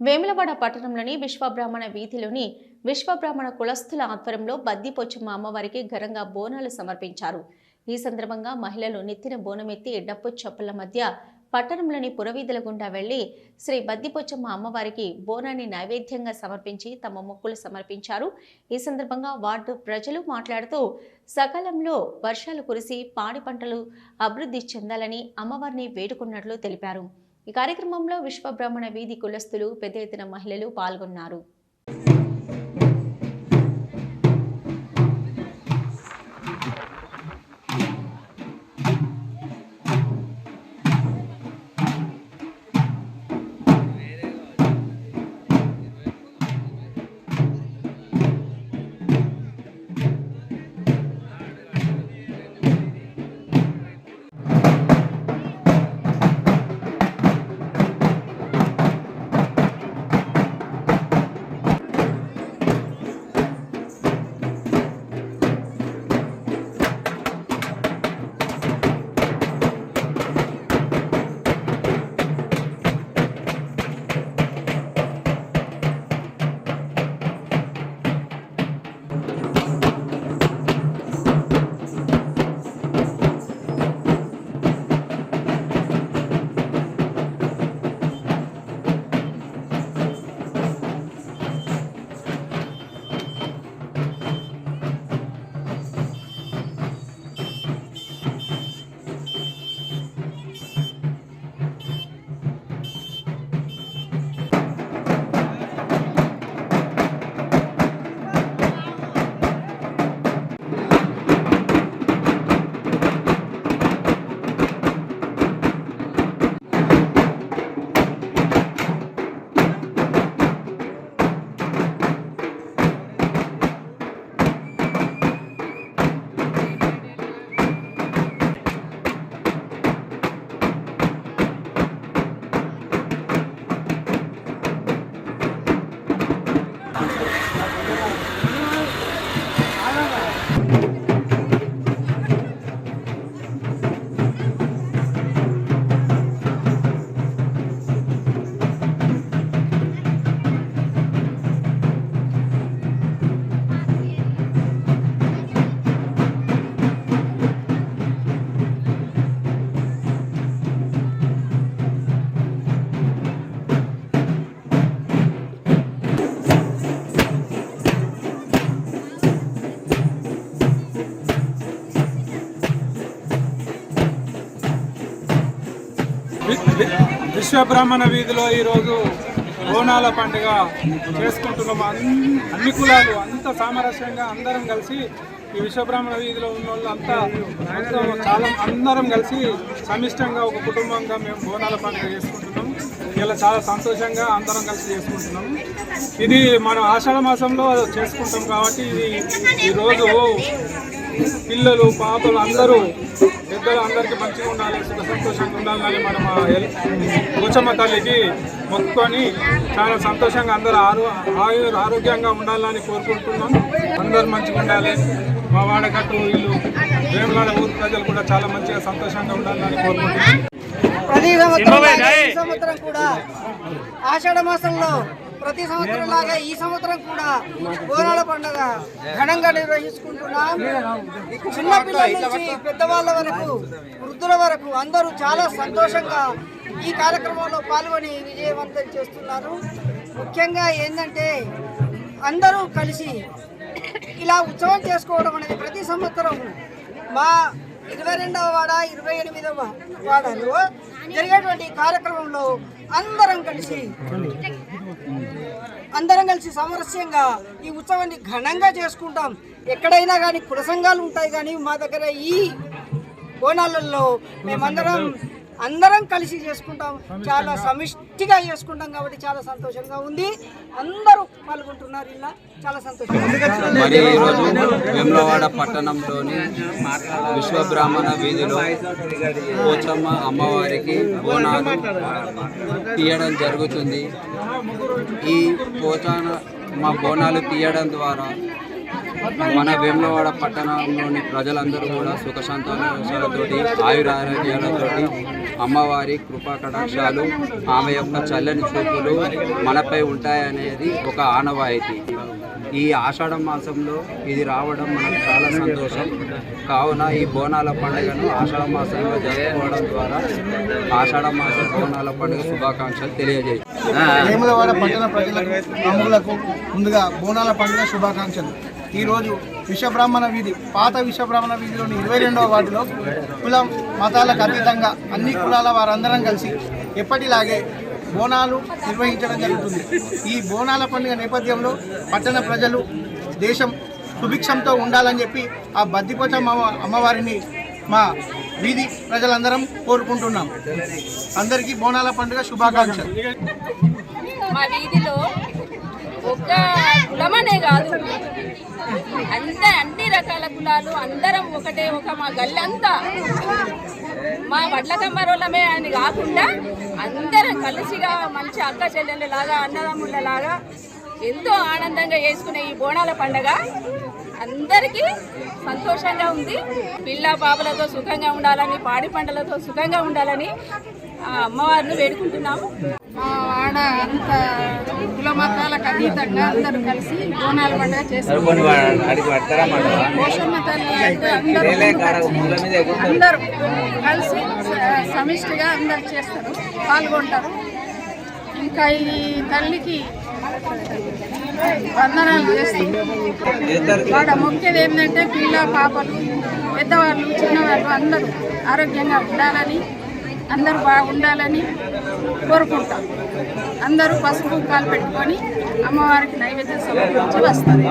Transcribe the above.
వేములవాడ పట్టణంలోని విశ్వబ్రాహ్మణ వీధిలోని విశ్వబ్రాహ్మణ కులస్థుల ఆధ్వర్యంలో బద్దిపోచమ్మ అమ్మవారికి ఘనంగా బోనాలు సమర్పించారు. ఈ సందర్భంగా మహిళలు నెత్తిన బోనమెత్తి డప్పు చప్పుల మధ్య పట్టణంలోని పురవీధుల గుండా వెళ్ళి శ్రీ బద్దిపోచమ్మ అమ్మవారికి బోనాన్ని నైవేద్యంగా సమర్పించి తమ మొక్కులు సమర్పించారు. ఈ సందర్భంగా వార్డు ప్రజలు మాట్లాడుతూ సకాలంలో వర్షాలు కురిసి పాడి పంటలు అభివృద్ధి చెందాలని అమ్మవారిని వేడుకున్నట్లు తెలిపారు. ఈ కార్యక్రమంలో విశ్వబ్రాహ్మణ వీధి కులస్తులు పెద్ద ఎత్తున మహిళలు పాల్గొన్నారు. విశ్వబ్రాహ్మణ వీధిలో ఈరోజు బోనాల పండుగ చేసుకుంటున్నాము అన్ని అన్ని కులాలు అంత సామరస్యంగా అందరం కలిసి ఈ విశ్వబ్రాహ్మణ వీధిలో ఉన్న వాళ్ళు అంతా చాలా అందరం కలిసి సమిష్టంగా ఒక కుటుంబంగా మేము బోనాల పండుగ చేసుకుంటున్నాం. ఇలా చాలా సంతోషంగా అందరం కలిసి చేసుకుంటున్నాము ఇది మనం ఆషాఢ మాసంలో చేసుకుంటాం కాబట్టి ఇది ఈరోజు పిల్లలు పాపలు అందరూ పెద్దలు అందరికీ మంచిగా ఉండాలి సుఖ సంతోషంగా ఉండాలని మనం పోచమ్మ తల్లికి మొక్కుకొని చాలా సంతోషంగా అందరూ ఆరో ఆయు ఆరోగ్యంగా ఉండాలని కోరుకుంటున్నాం. అందరూ మంచిగా ఉండాలి. మా వాడకట్టు ఇల్లు వేములాడ ఊరు ప్రజలు కూడా చాలా మంచిగా సంతోషంగా ఉండాలని కోరుకుంటున్నాం. ప్రతి సంవత్సరం కూడా ఆషాఢ మాసంలో ప్రతి సంవత్సరం లాగా ఈ సంవత్సరం కూడా బోనాల పండుగ ఘనంగా నిర్వహించుకుంటున్నాం. చిన్నపిల్లల నుంచి పెద్దవాళ్ళ వరకు వృద్ధుల వరకు అందరూ చాలా సంతోషంగా ఈ కార్యక్రమంలో పాల్గొని విజయవంతం చేస్తున్నారు. ముఖ్యంగా ఏంటంటే అందరూ కలిసి ఇలా ఉత్సవం చేసుకోవడం అనేది ప్రతి సంవత్సరం మా ఇరవై రెండవ వాడ ఇరవై ఎనిమిదవ వాడలో జరిగేటువంటి కార్యక్రమంలో అందరం కలిసి అందరం కలిసి సామరస్యంగా ఈ ఉత్సవాన్ని ఘనంగా చేసుకుంటాం. ఎక్కడైనా కానీ కుల సంఘాలు ఉంటాయి కానీ మా దగ్గర ఈ బోనాలలో మేమందరం అందరం కలిసి చేసుకుంటాం. చాలా సమిష్టిగా చేసుకుంటాం కాబట్టి చాలా సంతోషంగా ఉంది. అందరూ పాల్గొంటున్నారు ఇలా. చాలా సంతోషంగా మరి ఈరోజు వేములవాడ పట్టణంలోని విశ్వబ్రాహ్మణ వీధిలో పోచమ్మ అమ్మవారికి బోనాలు తీయడం జరుగుతుంది. ఈ పోచాన మా బోనాలు తీయడం ద్వారా మన వేములవాడ పట్టణంలోని ప్రజలందరూ కూడా సుఖశాంతాలతోటి ఆయురారోగ్యాలతోటి అమ్మవారి కృపా కటాక్షాలు ఆమె యొక్క చల్లని చూపులు మనపై ఉంటాయనేది ఒక ఆనవాయితీ. ఈ ఆషాఢ మాసంలో ఇది రావడం మనకు చాలా సంతోషం. కావున ఈ బోనాల పండుగను ఆషాఢ మాసంలో జరుపుకోవడం ద్వారా ఆషాఢ మాస బోనాల పండుగ శుభాకాంక్షలు తెలియజేస్తాం పట్టణ ప్రజలకు ముందుగా బోనాల పండుగ శుభాకాంక్షలు. ఈరోజు విశ్వబ్రాహ్మణ వీధి పాత విశ్వబ్రాహ్మణ వీధిలోని ఇరవై రెండవ వార్డులో కులం మతాలకు అతీతంగా అన్ని కులాల వారందరం కలిసి ఎప్పటిలాగే బోనాలు నిర్వహించడం జరుగుతుంది. ఈ బోనాల పండుగ నేపథ్యంలో పట్టణ ప్రజలు దేశం సుభిక్షంతో ఉండాలని చెప్పి ఆ బద్దిపోచమ్మ అమ్మవారిని మా వీధి ప్రజలందరం కోరుకుంటున్నాం. అందరికీ బోనాల పండుగ శుభాకాంక్షలు. మా వీధిలో ఒక్క కులమనే కాదు. అంత అన్ని రకాల కులాలు అందరం ఒకటే ఒక మా గల్లంతా. మా వడ్ల అని కాకుండా అందరం కలిసిగా మంచి అక్క చెల్లెళ్ళలాగా అన్నదమ్ముళ్ళలాగా ఎంతో ఆనందంగా చేసుకునే ఈ బోనాల పండగ అందరికీ సంతోషంగా ఉంది. పిల్ల పాపలతో సుఖంగా ఉండాలని పాడి పంటలతో సుఖంగా ఉండాలని ఆ అమ్మవారిని వేడుకుంటున్నాము. మా వాడ అంత కుల మతాలకు అతీతంగా అందరూ కలిసి బోనాల పండుగ చేస్తారు పోషమ్మ తల్లి అంటే అందరూ అందరూ కలిసి సమిష్టిగా అందరు చేస్తారు పాల్గొంటారు. ఇంకా ఈ తల్లికి వందనాలు చేస్తారు వాడ ముఖ్యది ఏంటంటే పిల్ల పాపలు పెద్దవాళ్ళు చిన్నవాళ్ళు అందరూ ఆరోగ్యంగా ఉండాలని అందరూ బాగుండాలని కోరుకుంటాం. అందరూ పసుపు కాలు పెట్టుకొని అమ్మవారికి నైవేద్యం సమర్పించి వస్తారు.